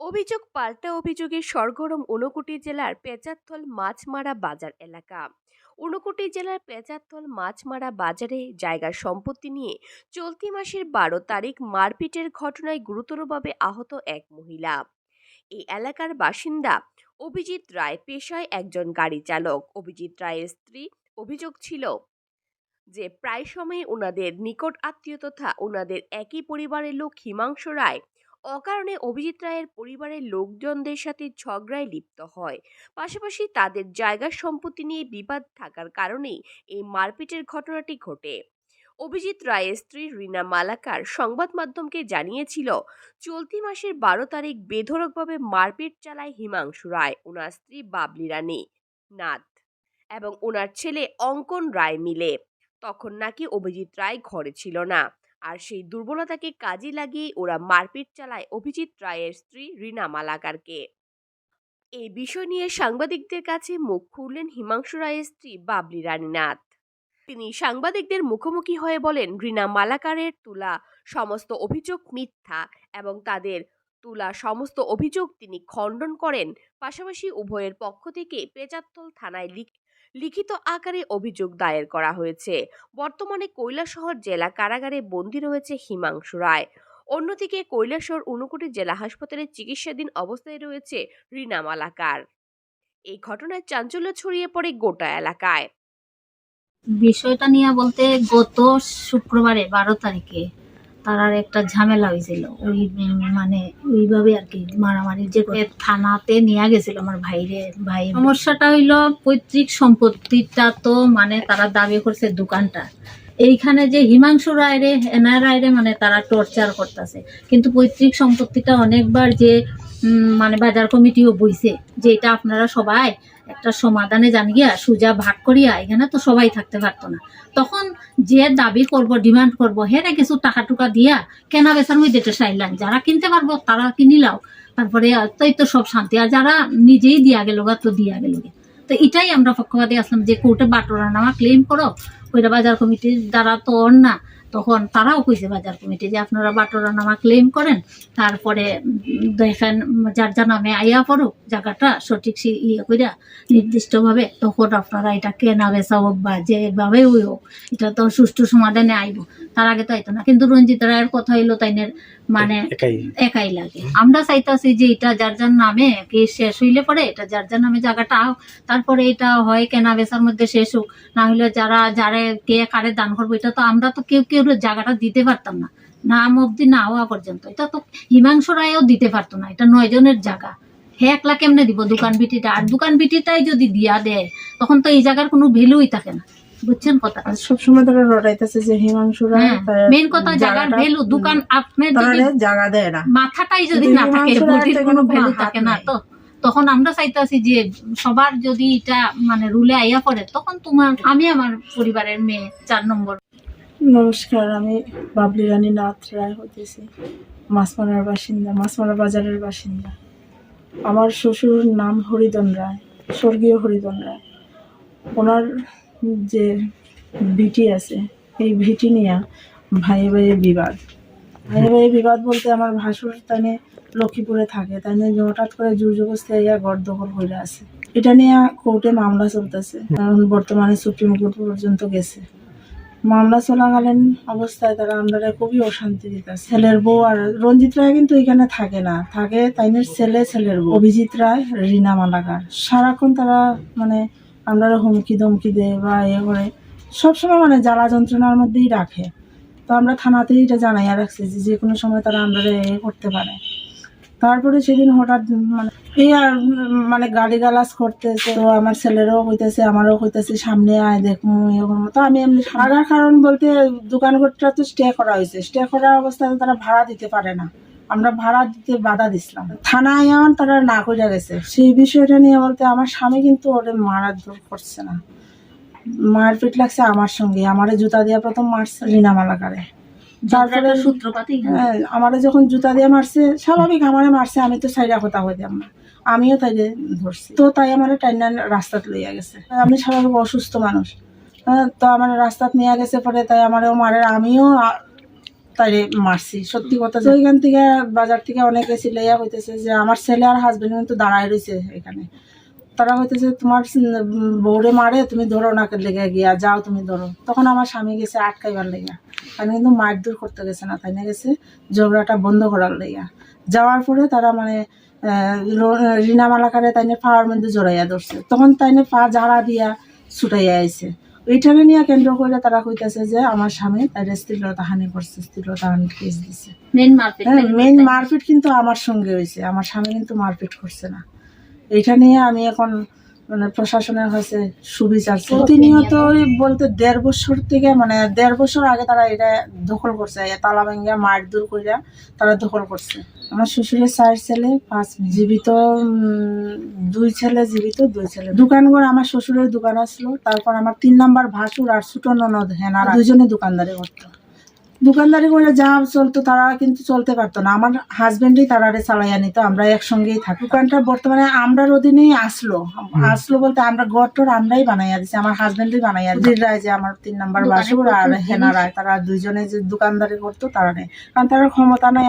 অভিযোগ পাল্টা অভিযোগে সরগরম ঊনকোটি জেলার পেঁচাতথল মাছমারা বাজার এলাকা। ঊনকোটি জেলার পেঁচাতথল মাছমারা বাজারে জায়গার সম্পত্তি নিয়ে চলতি মাসের বারো তারিখ মারপিটের ঘটনায় গুরুতরভাবে আহত এক মহিলা। এই এলাকার বাসিন্দা অভিজিৎ রায় পেশায় একজন গাড়ি চালক। অভিজিৎ রায়ের স্ত্রী অভিযোগ ছিল যে, প্রায় সময় ওনাদের নিকট আত্মীয় তথা ওনাদের একই পরিবারের লোক হিমাংশু রায় অকারণে অভিজিৎ রায়ের পরিবারের লোকজনদের সাথে ঝগড়ায় লিপ্ত হয়। পাশাপাশি তাদের জায়গা সম্পত্তি নিয়ে বিবাদ থাকার কারণেই এই মারপিটের ঘটনাটি ঘটে। অভিজিৎ রায়ের স্ত্রী রিনা মালাকার সংবাদ মাধ্যমকে জানিয়েছিল, চলতি মাসের বারো তারিখ বেধড়কভাবে মারপিট চালায় হিমাংশু রায়, ওনার স্ত্রী বাবলি রানী নাথ এবং ওনার ছেলে অঙ্কন রায় মিলে। তখন নাকি অভিজিৎ রায় ঘরে ছিল না। আর সেই দুর্বলতাকে কাজে লাগিয়ে ওরা মারপিট চালায় অভিজিৎ রায়ের স্ত্রী রিনা মালাকারকে। এই বিষয় নিয়ে সাংবাদিকদের কাছে মুখ খুললেন হিমাংশু রায়ের স্ত্রী বাবলি রানীনাথ। তিনি সাংবাদিকদের মুখোমুখি হয়ে বলেন, রিনা মালাকারের তুলা সমস্ত অভিযোগ মিথ্যা এবং তাদের তুলা সমস্ত অভিযোগ তিনি খণ্ডন করেন। পাশাপাশি উভয়ের পক্ষ থেকে পেজাত্তল থানায় লিখিত আকারে অভিযোগ দায়ের করা হয়েছে। বর্তমানে কৈলাসহর জেলা কারাগারে বন্দী রয়েছে হিমাংশু রায়। অন্যদিকে কৈলাসহর ঊনকোটি জেলা হাসপাতালে চিকিৎসাধীন অবস্থায় রয়েছে রিনা মালাকার। এই ঘটনায় চাঞ্চল্য ছড়িয়ে পড়ে গোটা এলাকায়। বিষয়টা নিয়ে বলতে গত শুক্রবারে বারো তারিখে তার একটা ঝামেলা হয়েছিল। ওই মানে ওইভাবে আর কি মারামারি যে থানাতে নিয়ে গেছিল আমার ভাইরে, ভাই। সমস্যাটা হইল পৈতৃক সম্পত্তিটা তো মানে তারা দাবি করছে দোকানটা। এইখানে যে হিমাংশু রায়রে, এনআর রায়রে মানে তারা টর্চার করতেছে। কিন্তু পৈতৃক সম্পত্তিটা অনেকবার যে মানে বাজার কমিটিও বইছে যে এটা আপনারা সবাই একটা সমাধানে জানিয়া সুজা ভাগ করিয়া এখানে তো সবাই থাকতে পারতো না। তখন যে দাবি করব ডিমান্ড করব হেরে কিছু টাকা টুকা দিয়া কেনা বেচার মধ্যে চাইলাম, যারা কিনতে পারব তারা কিনিলাও তারপরে তাই তো সব শান্তি, আর যারা নিজেই দিয়া গেল তো দিয়া গেল তো এটাই আমরা পক্ষপাতি আসলাম যে কোর্টে বাটোরা নামা ক্লেম করো ওইটা বাজার কমিটির দ্বারা তো না। তখন তারাও কইছে বাজার কমিটি যে আপনারা বাটোরা নামা ক্লেম করেন তারপরে দেখেন যার যার নামে আইয়া পড়ুক জায়গাটা সঠিক ইয়ে কইরা নির্দিষ্টভাবে তখন আপনারা এটা কেনা বেচা হোক বা যেভাবে ওই হোক এটা তো সুষ্ঠু সমাধানে আইব। তার আগে তো আইতো না কিন্তু রঞ্জিত রায়ের কথা হইল তাইনের মানে একাই। একাই লাগে। আমরা চাইতাছি যে এটা যার যার নামে কি শেষ হইলে পরে এটা যার যার নামে জায়গাটা হোক তারপরে এটা হয় কেনা বেচার মধ্যে শেষ হোক। না হলে যারা যারা কে কারে দান করব এটা তো আমরা তো কেউ কেউ জায়গাটা দিতে পারতাম না। নাম অব্দি না হওয়া পর্যন্ত। এটা তো হিমাংশু রায়ও দিতে পারতো না। এটা নয় জনের জায়গা। হে একলা কেমনে দিব দোকান বিটিটা আর দোকান বিটিটাই যদি দিয়া দেয় তখন তো এই জায়গার কোনো ভ্যালুই থাকে না। বুঝছেন কথা? সবসময় তারা রটাইতেছে যে হিমাংশুরা হ্যাঁ মেন কথা জায়গার ভ্যালু দোকান যদি জায়গা দেয় না। মাথাটাই যদি না থাকে বডির কোনো ভ্যালু থাকে না তো। তখন আমরা চাইতেছি যে সবার যদি এটা মানে রুলে আইয়া পড়ে তখন তোমার আমি আমার পরিবারের মেয়ে চার নম্বর নমস্কার, আমি বাবলি রানী নাথ রায় হতেছি মাছমারার বাসিন্দা, মাছমারা বাজারের বাসিন্দা। আমার শ্বশুর নাম হরিদন রায়, স্বর্গীয় হরিদন রায়। ওনার যে ভিটি আছে, এই ভিটি নিয়ে ভাইয়ে ভাইয়ে বিবাদ। ভাইয়ে ভাইয়ে বিবাদ বলতে আমার ভাসুর তানে লক্ষ্মীপুরে থাকে তাই নিয়ে হঠাৎ করে জোর জবস্তি ইয়া গড়দখল করে আছে। এটা নিয়ে কোর্টে মামলা চলতেছে, কারণ বর্তমানে সুপ্রিম কোর্ট পর্যন্ত গেছে। মামলা চলাকালীন অবস্থায় তারা আমরা খুবই অশান্তি দিতেছে। ছেলের বউ আর রঞ্জিত রায় কিন্তু এখানে থাকে না। থাকে তাইনের ছেলে, ছেলের বউ। অভিজিৎ রায়, রিনা মালাকার। সারাক্ষণ তারা মানে আমরা হুমকি ধমকি দেয় বা ইয়ে করে। সবসময় মানে জ্বালা যন্ত্রণার মধ্যেই রাখে। তো আমরা থানাতেই এটা জানাইয়া রাখছি যে যে কোনো সময় তারা আমরা এ করতে পারে। তারপরে সেদিন হঠাৎ মানে এই আর মানে গালি গালাজ করতেছে তো আমার ছেলেরও হইতেছে আমারও হইতেছে সামনে আয় দেখুন এরকম তো আমি এমনি ভাড়ার কারণ বলতে দোকান ঘরটা তো স্টে করা হয়েছে। স্টে করা অবস্থায় তারা ভাড়া দিতে পারে না। আমরা ভাড়া দিতে বাধা দিছিলাম। থানায় আমার তারা না করে গেছে। সেই বিষয়টা নিয়ে বলতে আমার স্বামী কিন্তু ওরে মারার দূর করছে না। মারপিট লাগছে আমার সঙ্গে। আমারে জুতা দিয়ে প্রথম মারছে রিনা মালাকারে। তারপরে সূত্রপাতই হ্যাঁ আমারে যখন জুতা দিয়ে মারছে স্বাভাবিক আমারে মারছে আমি তো সাইডা কথা হইতাম না। আমিও তাই ধরছি। তো তাই আমার টাইনা রাস্তাত লইয়া গেছে। আমি স্বাভাবিক অসুস্থ মানুষ। হ্যাঁ তো আমার রাস্তাত নিয়ে গেছে পরে তাই আমারও মারে আমিও তাই মারছি। সত্যি কথা ওইখান থেকে বাজার থেকে অনেকে সিলাইয়া হইতেছে যে আমার ছেলে আর হাজবেন্ড কিন্তু দাঁড়ায় রয়েছে এখানে। তারা হইতেছে তোমার বউরে মারে তুমি ধরো না লেগে গিয়া যাও তুমি ধরো। তখন আমার স্বামী গেছে আটকাইবার লেগা। আমি কিন্তু মার দূর করতে গেছে না তাই না গেছে? ঝগড়াটা বন্ধ করার লেগা। যাওয়ার পরে তারা মানে রিনা মালাকারে তাইনে পাওয়ার মধ্যে জড়াইয়া ধরছে। তখন তাইনে পা ঝাড়া দিয়া ছুটাইয়া আইছে। ওইটাকে নিয়ে কেন্দ্র করে তারা কইতাছে যে আমার স্বামী তার স্থিরতা হানি করছে স্থিরতা হানি কেস দিছে। মারপিট হ্যাঁ মেন মারপিট কিন্তু আমার সঙ্গে হয়েছে আমার স্বামী কিন্তু মারপিট করছে না। এটা নিয়ে আমি এখন মানে প্রশাসনের কাছে সুবিচার প্রতিনিয়ত ওই বলতে দেড় বছর থেকে মানে দেড় বছর আগে তারা এটা দখল করছে তালা ভাঙ্গিয়া মার দূর করিয়া তারা দখল করছে। আমার শ্বশুরের চার ছেলে পাঁচ। জীবিত দুই ছেলে জীবিত দুই ছেলে দোকান ঘর আমার শ্বশুরের দোকান আসলো তারপর আমার তিন নাম্বার ভাসুর আর ছোট ননদ হেনারা। দুজনে দোকানদারি করতো। দোকানদারি করে যা চলতো তারা কিন্তু চলতে পারতো না। আমার হাজবেন্ডই তারারে চালাইয়া নিত আমরা একসঙ্গেই থাকি দোকানটা বর্তমানে আমরার অধীনেই আসলো। আসলো বলতে আমরা গড়টর আমরাই বানাইয়া দিছি আমার হাজবেন্ডই বানাইয়া দিছি। রায় যে আমার তিন নাম্বার বাসুর আর হেনা রায় তারা দুইজনে যে দোকানদারি করতো তারা নেই কারণ তার ক্ষমতা নাই।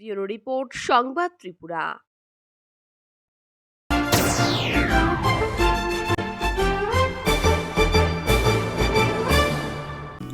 ব্যুরো রিপোর্ট সংবাদ ত্রিপুরা।